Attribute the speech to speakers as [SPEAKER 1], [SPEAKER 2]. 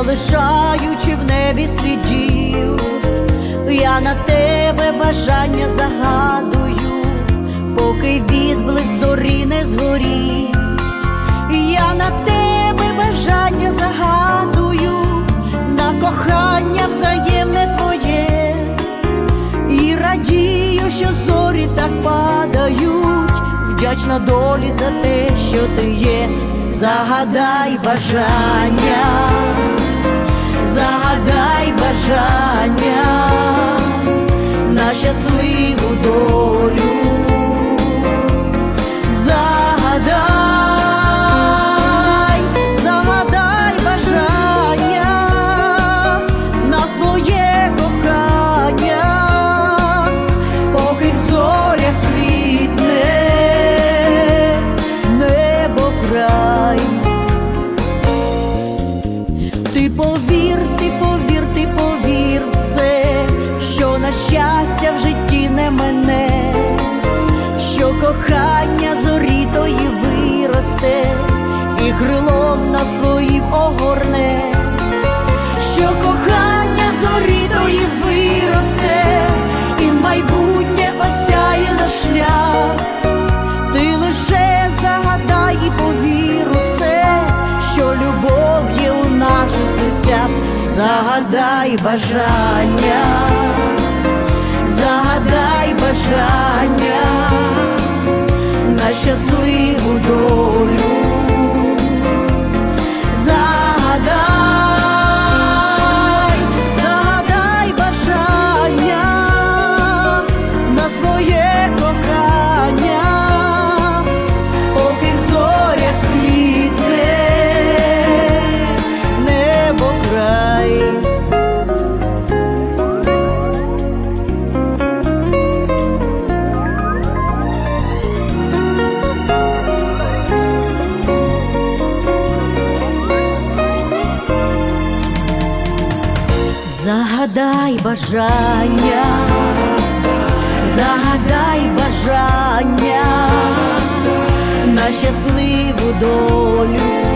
[SPEAKER 1] лишаючи в небі слідів, я на тебе бажання загадую, поки відблиск зорі не згорів. Я на тебе бажання загадую, на кохання взаємне твоє, і радію, що зорі так падають, вдячна долі за те, що ти є. Загадай бажання, загадай бажання на щасливу долю. Виросте, і крилом на своїм огорне, що кохання зорі тої виросте, і майбутнє осяє наш шлях. Ти лише загадай і повір у це, що любов є у наших серцях. Загадай бажання, загадай бажання на Загадай бажання, загадай бажання на щасливу долю.